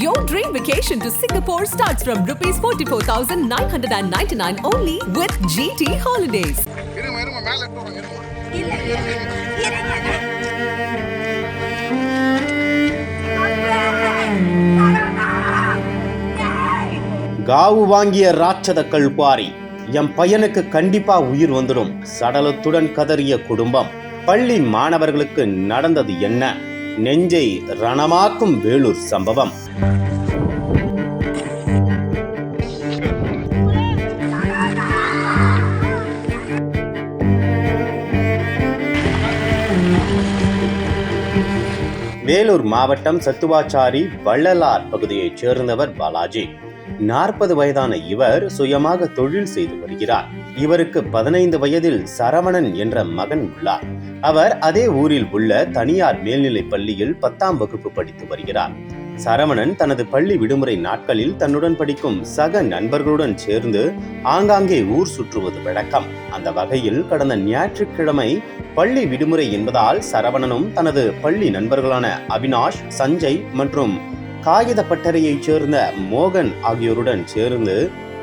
Your dream vacation to Singapore starts from rupees 44,999 only with GT Holidays. காவு வாங்கிய ராட்சத கல்குவாரி எம் பையனுக்கு கண்டிப்பா உயிர் வந்துடும் சடலத்துடன் கதறிய குடும்பம் பள்ளி மாணவர்களுக்கு நடந்தது என்ன நெஞ்சை ரணமாக்கும் வேலூர் சம்பவம். வேலூர் மாவட்டம் சத்துவாச்சாரி வள்ளலார் பகுதியைச் சேர்ந்தவர் பாலாஜி. நாற்பது வயதான இவர் சுயமாக தொழில் செய்து வருகிறார். இவருக்கு பதினைந்து வயதில் சரவணன் என்ற மகன் உள்ளார். அவர் அதே ஊரில் உள்ள தனியார் மேல்நிலைப் பள்ளியில் பத்தாம் வகுப்பு படித்து வருகிறார். சரவணன் தனது பள்ளி விடுமுறை நாட்களில் தன்னுடன் படிக்கும் சக நண்பர்களுடன் சேர்ந்து ஆங்காங்கே ஊர் சுற்றுவது வழக்கம். அந்த வகையில் கடந்த ஞாயிற்றுக்கிழமை பள்ளி விடுமுறை என்பதால் சரவணனும் தனது பள்ளி நண்பர்களான அவினாஷ் சஞ்சய் மற்றும் காகித பட்டறையைச் சேர்ந்த மோகன் ஆகியோருடன் சேர்ந்து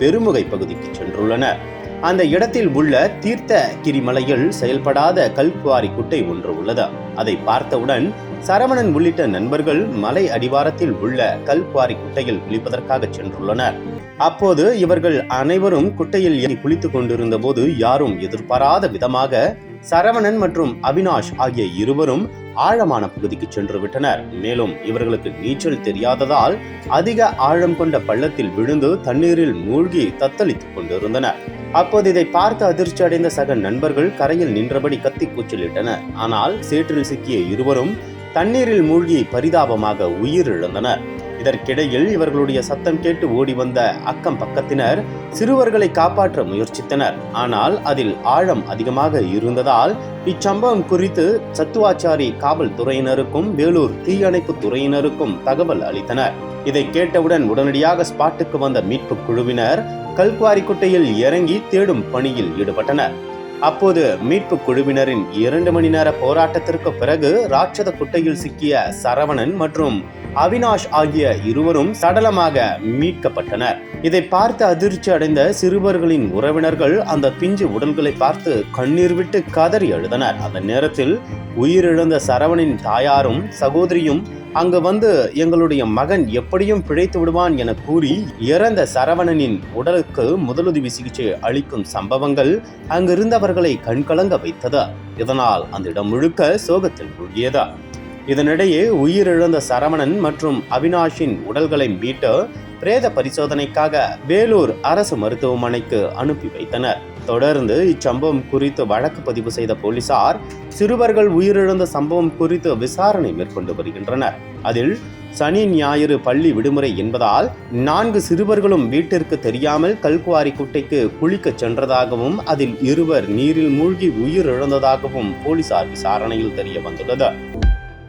பெருமுகை பகுதிக்கு சென்றுள்ளனர். அந்த இடத்தில் உள்ள தீர்த்த கிரிமலையில் செயல்படாத கல்குவாரி குட்டை ஒன்று உள்ளது. அதை பார்த்தவுடன் சரவணன் உள்ளிட்ட நண்பர்கள் மலை அடிவாரத்தில் உள்ள கல்குவாரி குட்டையில் குளிப்பதற்காக சென்றுள்ளனர். அப்போது இவர்கள் அனைவரும் குட்டையில் ஏறி குளித்துக் கொண்டிருந்த போது யாரும் எதிர்பாராத விதமாக சரவணன் மற்றும் அவினாஷ் ஆகிய இருவரும் ஆழமான பகுதிக்கு சென்று விட்டனர். மேலும் இவர்களுக்கு நீச்சல் தெரியாததால் அதிக ஆழம் கொண்ட பள்ளத்தில் விழுந்து தண்ணீரில் மூழ்கி தத்தளித்துக் கொண்டிருந்தனர். அப்போது இதை பார்த்து அதிர்ச்சி அடைந்த சக நண்பர்கள் கரையில் நின்றபடி கத்தி கூச்சலிட்டனர். ஆனால் சேற்றில் சிக்கிய இருவரும் தண்ணீரில் மூழ்கி பரிதாபமாக உயிரிழந்தனர். இதற்கிடையில் இவர்களுடைய சத்தம் கேட்டு ஓடி வந்த அக்கம் பக்கத்தினர் சிறுவர்களை காப்பாற்ற முயற்சித்தனர். ஆனால் அதில் ஆழம் அதிகமாக இருந்ததால் இச்சம்பவம் குறித்து சத்துவாச்சாரி காவல்துறையினருக்கும் வேலூர் தீயணைப்பு துறையினருக்கும் தகவல் அளித்தனர். இதை கேட்டவுடன் உடனடியாக ஸ்பாட்டுக்கு வந்த மீட்பு குழுவினர் கல்குவாரி குட்டையில் இறங்கி தேடும் பணியில் ஈடுபட்டனர். அப்போது மீட்பு குழுவினரின் இரண்டு மணி நேர போராட்டத்திற்கு பிறகு ராட்சத குட்டையில் சிக்கிய சரவணன் மற்றும் அவினாஷ் ஆகிய இருவரும் சடலமாக மீட்கப்பட்டனர். இதை பார்த்து அதிர்ச்சி அடைந்த சிறுவர்களின் உறவினர்கள் அந்த பிஞ்சு உடல்களை பார்த்து கண்ணீர் விட்டு கதறி அழுதனர். அந்த நேரத்தில் உயிரிழந்த சரவணின் தாயாரும் சகோதரியும் அங்கு வந்து எங்களுடைய மகன் எப்படியும் பிழைத்து விடுவான் என கூறி இறந்த சரவணனின் உடலுக்கு முதலுதவி சிகிச்சை அளிக்கும் சம்பவங்கள் அங்கிருந்தவர்களை கண்கலங்க வைத்தது. இதனால் அந்த இடம் முழுக்க சோகத்தில் மூழ்கியது. இதனிடையே உயிரிழந்த சரவணன் மற்றும் அவினாஷின் உடல்களை மீட்டு பிரேத பரிசோதனைக்காக வேலூர் அரசு மருத்துவமனைக்கு அனுப்பி வைத்தனர். தொடர்ந்து இச்சம்பவம் குறித்து வழக்கு பதிவு செய்த போலீசார் சிறுவர்கள் உயிரிழந்த சம்பவம் குறித்து விசாரணை மேற்கொண்டு வருகின்றனர். அதில் சனி ஞாயிறு பள்ளி விடுமுறை என்பதால் நான்கு சிறுவர்களும் வீட்டிற்கு தெரியாமல் கல்குவாரி குட்டைக்கு குளிக்கச் சென்றதாகவும் அதில் இருவர் நீரில் மூழ்கி உயிரிழந்ததாகவும் போலீசார் விசாரணையில் தெரிய வந்துள்ளது.